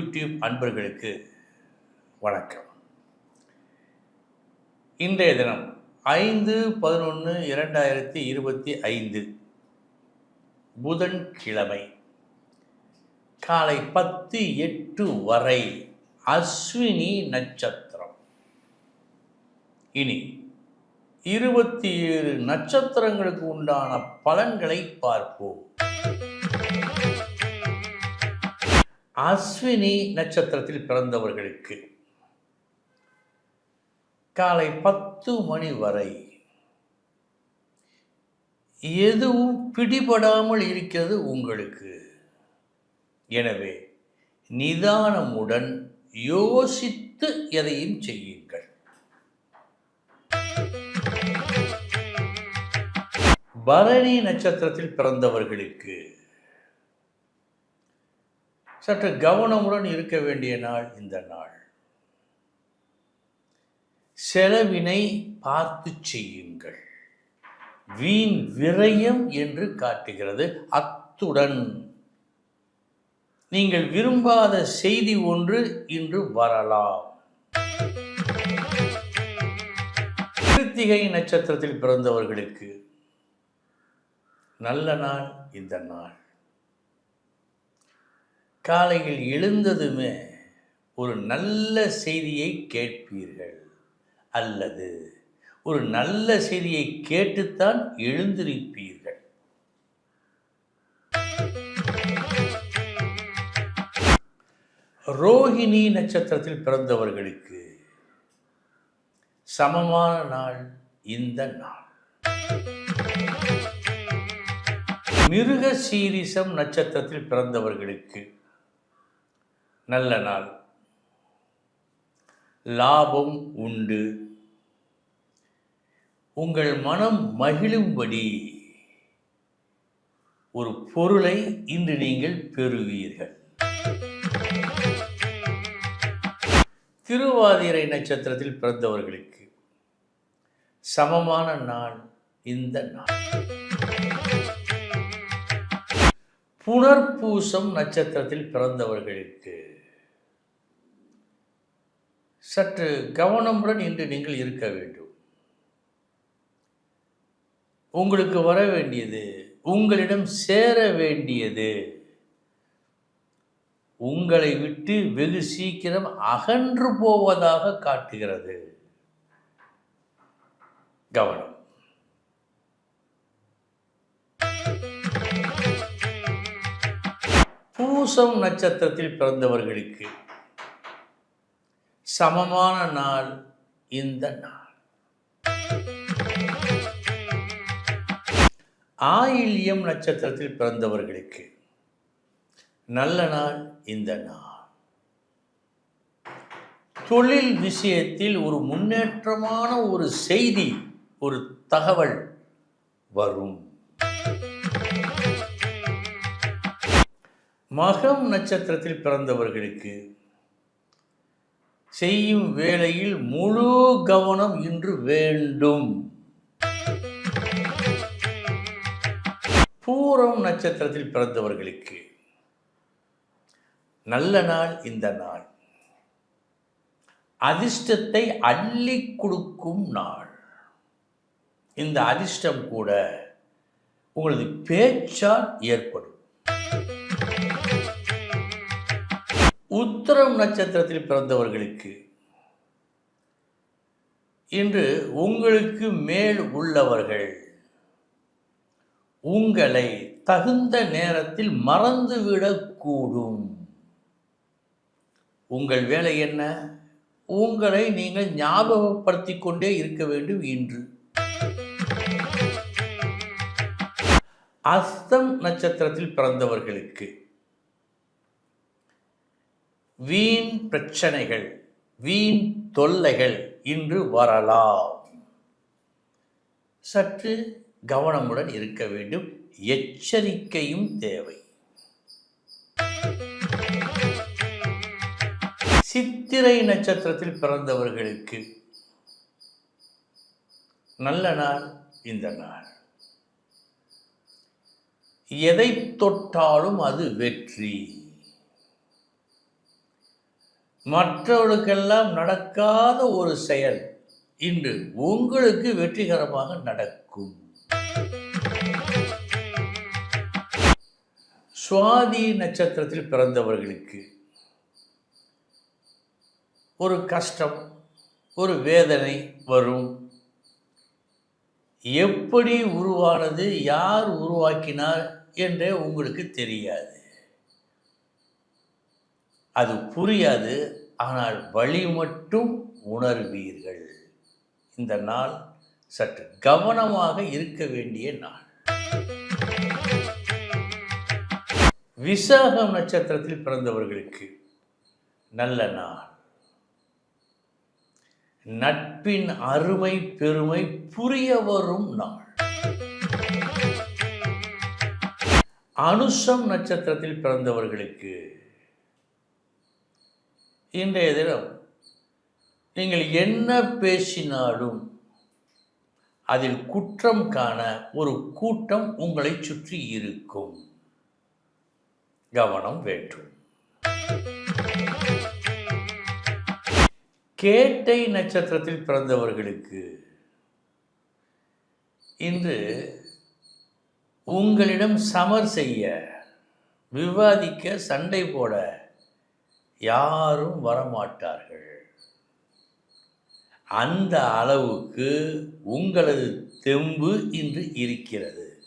YouTube அன்பர்களுக்கு வணக்கம். இன்றைய தினம் ஐந்து பதினொன்று இரண்டாயிரத்தி இருபத்தி ஐந்து புதன்கிழமை காலை பத்து எட்டு வரை அஸ்வினி நட்சத்திரம். இனி இருபத்தி ஏழு நட்சத்திரங்களுக்கு உண்டான பலன்களை பார்ப்போம். அஸ்வினி நட்சத்திரத்தில் பிறந்தவர்களுக்கு. காலை பத்து மணி வரை எதுவும் பிடிபடாமல் இருக்கிறது உங்களுக்கு. எனவே நிதானமுடன் யோசித்து எதையும் செய்யுங்கள். பரணி நட்சத்திரத்தில் பிறந்தவர்களுக்கு சற்று கவனமுடன் இருக்க வேண்டிய நாள் இந்த நாள். செலவினை பார்த்து செய்யுங்கள். வீண் விரயம் என்று காட்டுகிறது அத்துடன். நீங்கள் விரும்பாத செய்தி ஒன்று இன்று வரலாம். கிருத்திகை நட்சத்திரத்தில் பிறந்தவர்களுக்கு நல்ல நாள் இந்த நாள். காலையில் எழுந்ததுமே ஒரு நல்ல செய்தியை கேட்பீர்கள். அல்லது ஒரு நல்ல செய்தியை கேட்டுத்தான் எழுந்திருப்பீர்கள். ரோஹிணி நட்சத்திரத்தில் பிறந்தவர்களுக்கு சமமான நாள் இந்த நாள். மிருக சீரிசம் நட்சத்திரத்தில் பிறந்தவர்களுக்கு நல்ல நாள். லாபம் உண்டு. உங்கள் மனம் மகிழும்படி ஒரு பொருளை இன்று நீங்கள் பெறுவீர்கள். திருவாதிரை நட்சத்திரத்தில் பிறந்தவர்களுக்கு சமமான நாள் இந்த நாள். புனர்பூசம் நட்சத்திரத்தில் பிறந்தவர்களுக்கு சற்று கவனமுடன் இன்று நீங்கள் இருக்க வேண்டும். உங்களுக்கு வர வேண்டியது உங்களிடம் சேர வேண்டியது. உங்களை விட்டு வெகு சீக்கிரம் அகன்று போவதாக காட்டுகிறது. கவனம். பூசம் நட்சத்திரத்தில் பிறந்தவர்களுக்கு சமமான நாள் இந்த நாள். ஆயில்யம் நட்சத்திரத்தில் பிறந்தவர்களுக்கு நல்ல நாள் இந்த நாள். தொழில் விஷயத்தில் ஒரு முன்னேற்றமான ஒரு செய்தி ஒரு தகவல் வரும். மகம் நட்சத்திரத்தில் பிறந்தவர்களுக்கு செய்யும் வேளையில் முழு கவனம் இன்று வேண்டும். பூரம் நட்சத்திரத்தில் பிறந்தவர்களுக்கு நல்ல நாள் இந்த நாள். அதிர்ஷ்டத்தை அள்ளி கொடுக்கும் நாள். இந்த அதிர்ஷ்டம் கூட உங்களது பேச்சால் ஏற்படும். உத்தரம் நட்சத்திரத்தில் பிறந்தவர்களுக்கு இன்று உங்களுக்கு மேல் உள்ளவர்கள். உங்களை தகுந்த நேரத்தில் மறந்துவிடக்கூடும். உங்கள் வேலை என்ன? உங்களை நீங்கள் ஞாபகப்படுத்தி கொண்டே இருக்க வேண்டும் இன்று. அஸ்தம் நட்சத்திரத்தில் பிறந்தவர்களுக்கு வீண் பிரச்சனைகள் வீண் தொல்லைகள் இன்று வரலாம். சற்று கவனமுடன் இருக்க வேண்டும். எச்சரிக்கையும் தேவை. சித்திரை நட்சத்திரத்தில் பிறந்தவர்களுக்கு நல்ல நாள் இந்த நாள். எதை தொட்டாலும் அது வெற்றி. மற்றவர்களுக்கெல்லாம் நடக்காத ஒரு செயல் இன்று உங்களுக்கு வெற்றிகரமாக நடக்கும். சுவாதி நட்சத்திரத்தில் பிறந்தவர்களுக்கு ஒரு கஷ்டம் ஒரு வேதனை வரும். எப்படி உருவானது யார் உருவாக்கினார் என்றே உங்களுக்கு தெரியாது. அது புரியாது ஆனால் வழி மட்டும் உணர்வீர்கள். இந்த நாள் சற்று கவனமாக இருக்க வேண்டிய நாள். விசாகம் நட்சத்திரத்தில் பிறந்தவர்களுக்கு நல்ல நாள். நட்பின் அருமை பெருமை புரிய வரும் நாள். அனுஷம் நட்சத்திரத்தில் பிறந்தவர்களுக்கு இன்றைய தினம் நீங்கள் என்ன பேசினாலும் அதில் குற்றம் காண ஒரு கூட்டம் உங்களை சுற்றி இருக்கும். கவனம் வேண்டும் கேட்டை நட்சத்திரத்தில் பிறந்தவர்களுக்கு இன்று உங்களிடம் சமர் செய்ய விவாதிக்க சண்டை போட யாரும் வரமாட்டார்கள். அந்த அளவுக்கு உங்களது தெம்பு இன்று இருக்கிறது.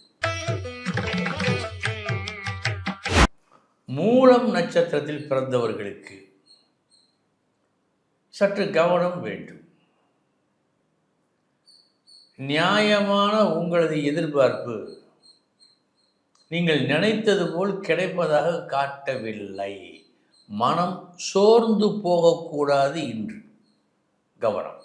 மூலம் நட்சத்திரத்தில் பிறந்தவர்களுக்கு சற்று கவனம் வேண்டும். நியாயமான உங்களது எதிர்பார்ப்பு நீங்கள் நினைத்தது போல் கிடைப்பதாக காட்டவில்லை. மனம் சோர்ந்து போகக்கூடாது இன்று. கவனம்.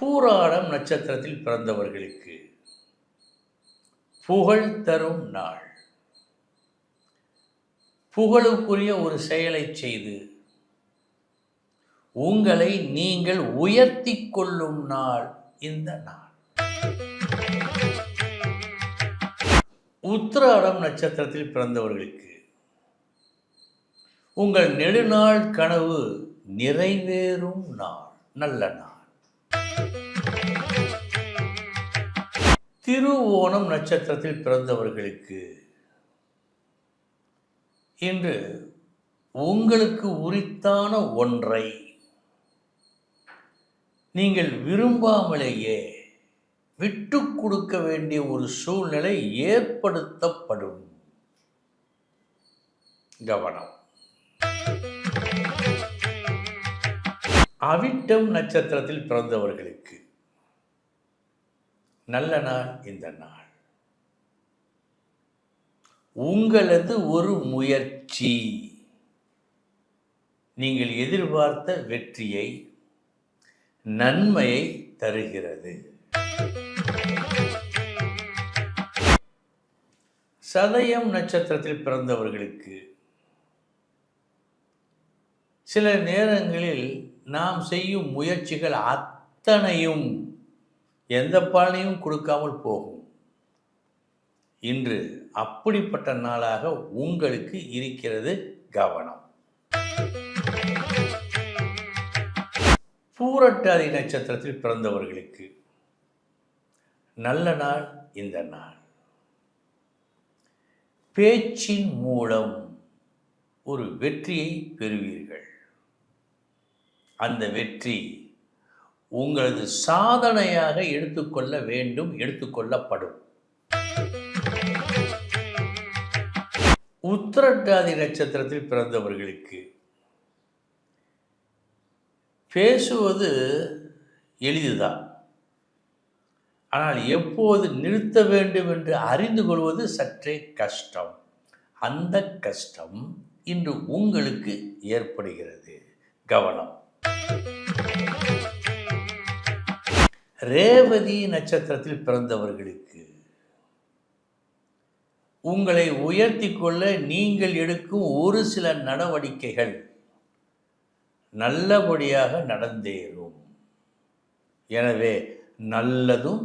பூராடம் நட்சத்திரத்தில் பிறந்தவர்களுக்கு புகழ் தரும் நாள். புகழுக்குரிய ஒரு செயலை செய்து உங்களை நீங்கள் உயர்த்தி கொள்ளும் நாள் இந்த நாள். உத்திராடம் நட்சத்திரத்தில் பிறந்தவர்களுக்கு. உங்கள் நெடுநாள் கனவு நிறைவேறும் நாள் நல்ல நாள். திருவோணம் நட்சத்திரத்தில் பிறந்தவர்களுக்கு இன்று உங்களுக்கு உரித்தான ஒன்றை நீங்கள் விரும்பாமலேயே விட்டு கொடுக்க வேண்டிய ஒரு சூழ்நிலை ஏற்படுத்தப்படும். கவனம். அவிட்டம் நட்சத்திரத்தில் பிறந்தவர்களுக்கு நல்ல நாள் இந்த நாள். உங்களது ஒரு முயற்சி. நீங்கள் எதிர்பார்த்த வெற்றியை நன்மையை தருகிறது. சதயம் நட்சத்திரத்தில் பிறந்தவர்களுக்கு சில நேரங்களில் நாம் செய்யும் முயற்சிகள் அத்தனையும் எந்த பலனையும் கொடுக்காமல் போகும். இன்று அப்படிப்பட்ட நாளாக உங்களுக்கு இருக்கிறது கவனம். பூரட்டாதி நட்சத்திரத்தில் பிறந்தவர்களுக்கு நல்ல நாள் இந்த நாள். பேச்சின் மூலம் ஒரு வெற்றியை பெறுவீர்கள். அந்த வெற்றி உங்களது சாதனையாக எடுத்துக்கொள்ள வேண்டும் எடுத்துக்கொள்ளப்படும். உத்திரட்டாதி நட்சத்திரத்தில் பிறந்தவர்களுக்கு பேசுவது எளிதுதான். ஆனால் எப்போது நிறுத்த வேண்டும் என்று அறிந்து கொள்வது சற்றே கஷ்டம். அந்த கஷ்டம் இன்று உங்களுக்கு ஏற்படுகிறது. கவனம். ரேவதி நட்சத்திரத்தில் பிறந்தவர்களுக்கு உங்களை உயர்த்தி கொள்ள நீங்கள் எடுக்கும் ஒரு சில நடவடிக்கைகள் நல்லபடியாக நடந்தேறும். எனவே நல்லதும்